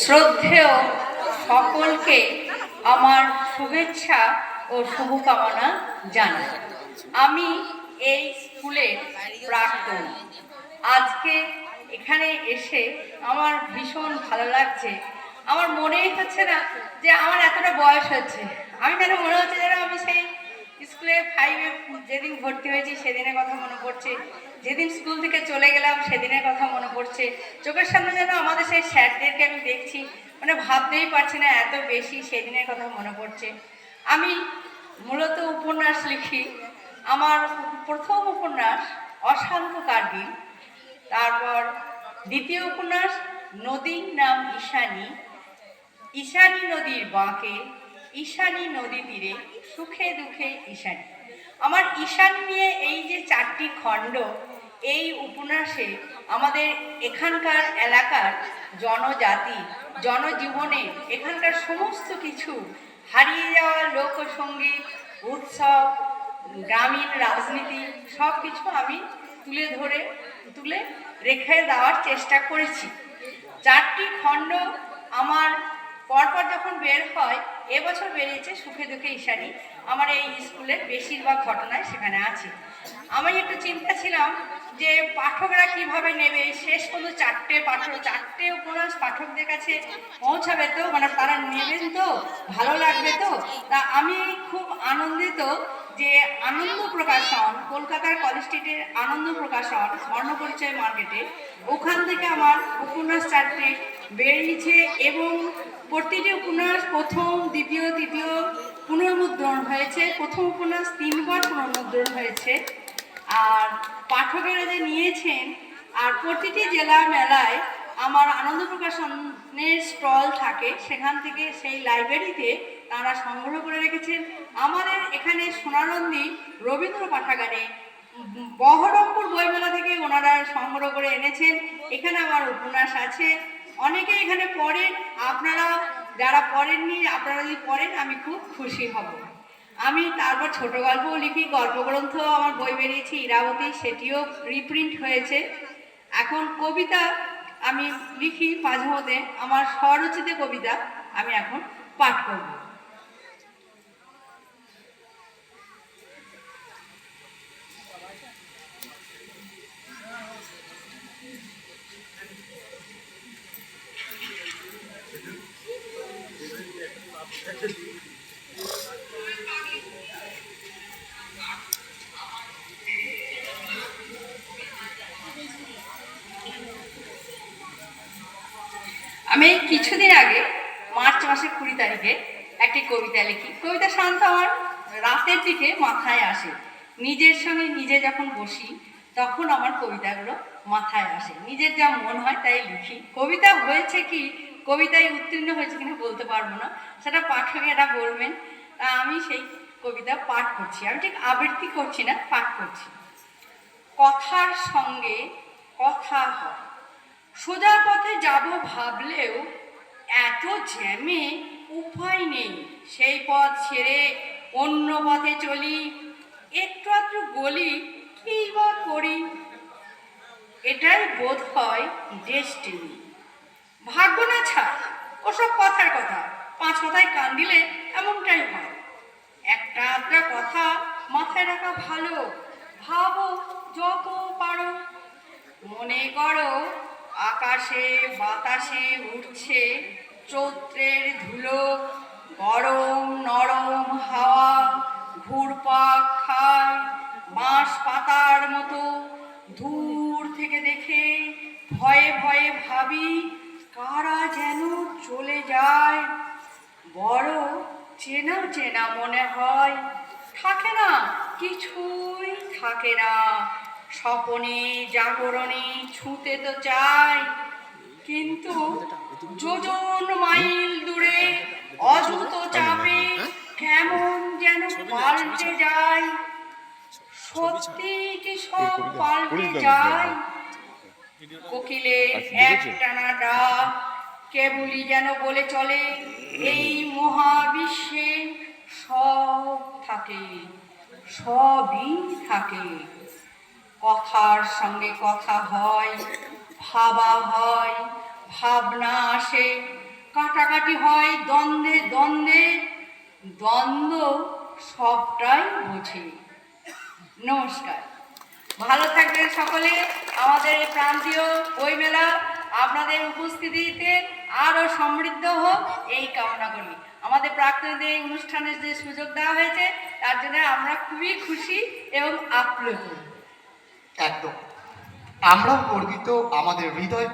শ্রদ্ধেয় সকলকে আমার শুভেচ্ছা ও শুভকামনা জানাই। আমি এই স্কুলের প্রাক্তন। আজকে এখানে এসে আমার ভীষণ ভালো লাগছে। আমার মনেই হচ্ছে না যে আমার এতটা বয়স হচ্ছে। আমি যেন মনে হচ্ছে যেন আমি সেই স্কুলে ফাইভে যেদিন ভর্তি হয়েছি সেদিনের কথা মনে পড়ছে। যেদিন স্কুল থেকে চলে গেলাম, সেদিনের কথা মনে পড়ছে। চোখের সামনে যেন আমাদের সেই স্যারদেরকে আমি দেখছি। মানে ভাবতেই পারছি না, এত বেশি সেদিনের কথা মনে পড়ছে। আমি মূলত উপন্যাস লিখি। আমার প্রথম উপন্যাস, অশান্ত কার্গিল। তারপর দ্বিতীয় উপন্যাস নদীর নাম ঈশানী। ঈশানী নদীর বাঁকে, ঈশানী নদী তীরে, সুখে দুঃখে ঈশানী। আমার ঈশানী নিয়ে এই যে চারটি খণ্ড এই উপন্যাসে আমাদের এখানকার এলাকার জনজাতি, জনজীবনে এখানকার সমস্ত কিছু হারিয়ে যাওয়া লোকসঙ্গীত, উৎসব, গ্রামীণ রাজনীতি সব কিছু আমি তুলে ধরে, তুলে রেখে দেওয়ার চেষ্টা করেছি। চারটি খণ্ড আমার পরপর যখন বের হয়, এবছর বেরিয়েছে সুখে দুঃখে ঈশানী। আমার এই স্কুলের বেশিরভাগ ঘটনায় সেখানে আছে। আমি একটু চিন্তা ছিলাম যে পাঠকরা কীভাবে নেবে, শেষ পর্যন্ত চারটে পাঠক চারটে উপন্যাস পাঠকদের কাছে পৌঁছাবে তো? মানে তারা নেবেন তো? ভালো লাগবে তো? তা আমি খুব আনন্দিত যে আনন্দ প্রকাশন, কলকাতার কলেজ স্ট্রিটের আনন্দ প্রকাশন স্বর্ণ পরিচয় মার্কেটে, ওখান থেকে আমার উপন্যাস চারটে বেরিয়েছে এবং প্রতিটি উপন্যাস প্রথম, দ্বিতীয়, তৃতীয় পুনর্মুদ্রণ হয়েছে। প্রথম উপন্যাস তিনবার পুনর্মুদ্রণ হয়েছে। আর পাঠকেরা যে নিয়েছেন আর প্রতিটি জেলা মেলায় আমার আনন্দ প্রকাশনের স্টল থাকে, সেখান থেকে সেই লাইব্রেরিতে তারা সংগ্রহ করে রেখেছেন। আমাদের এখানে সোনারন্দি রবীন্দ্র পাঠাগারে বহরমপুর বইমেলা থেকে ওনারা সংগ্রহ করে এনেছেন। এখানে আমার উপন্যাস আছে। অনেকে এখানে পড়েন আপনারা যারা পড়েননি, আপনারা যদি পড়েন, আমি খুব খুশি হব। আমি তারপর ছোট গল্পও লিখি, গল্পগ্রন্থ আমার বই বেরিয়েছে, ইরাবতী, সেটিও রিপ্রিন্ট হয়েছে। এখন কবিতা আমি লিখি মাঝে মধ্যে, আমার স্বরচিত কবিতা আমি এখন পাঠ করব। আমি কিছুদিন আগে, মার্চ মাসের কুড়ি তারিখে একটি কবিতা লিখি। কবিতা শান্ত আমার রাতের দিকে মাথায় আসে। নিজের সঙ্গে নিজে যখন বসি, তখন আমার কবিতাগুলো মাথায় আসে। নিজের যা মন হয় তাই লিখি। কবিতা হয়েছে কি, কবিতায় উত্তীর্ণ হয়েছে কিনা বলতে পারব না। সেটা পাঠকেরা বলবেন তা আমি সেই কবিতা পাঠ করছি। আমি ঠিক আবৃত্তি করছি না, পাঠ করছি। কথার সঙ্গে কথা হয়। সোজা পথে যাব ভাবলেও এত জ্যামে উপায় নেই। সেই পথ ছেড়ে অন্য পথে চলি, একটু আধটু গলি কী বা করি? এটাই বোধ হয় ডেস্টিনি ভাগ্য না ছাড়, ওসব কথার কথা। পাঁচ কথায় কান দিলে এমনটাই হয়। একটা আধটা কথা মাথায় রাখা ভালো, ভাবো যত পারো। মনে করো আকাশে, বাতাসে উঠছে, চৈত্রের ধুলো, গরম, নরম হাওয়া, ঘুরপাক খায়, বাঁশ পাতার মতো। দূর থেকে দেখে, ভয়ে ভয়ে ভাবি, কারা যেন চলে যায়। বড় চেনা চেনা মনে হয়, থাকে না, কিছুই থাকে না। স্বপনে জাগরণে ছুঁতে তো চাই, কিন্তু যোজন মাইল দূরে অযুত চাপে কেমন যেন পাল্টে যায়। সত্যি কি সব পাল্টে যায়? কোকিলের এক টানা ডাক, কেবলই যেন বলে চলে, এই মহাবিশ্বে সব থাকে, সবই থাকে। কথার সঙ্গে কথা হয়, ভাবা হয়, ভাবনা আসে। কাটাকাটি হয় দ্বন্দ্বে দ্বন্দ্বে, দ্বন্দ্ব সবটাই বোঝে। নমস্কার। ভালো থাকবেন সকলে। আমাদের এই প্রান্তীয় বইমেলা আপনাদের উপস্থিতিতে আরও সমৃদ্ধ হোক এই কামনা করি। আমাদের প্রাক্তনীদের এই অনুষ্ঠানের যে সুযোগ দেওয়া হয়েছে, তার জন্য আমরা খুবই খুশি এবং আপ্লুত। একদম। আমরাও গর্বিত আমাদের হৃদয়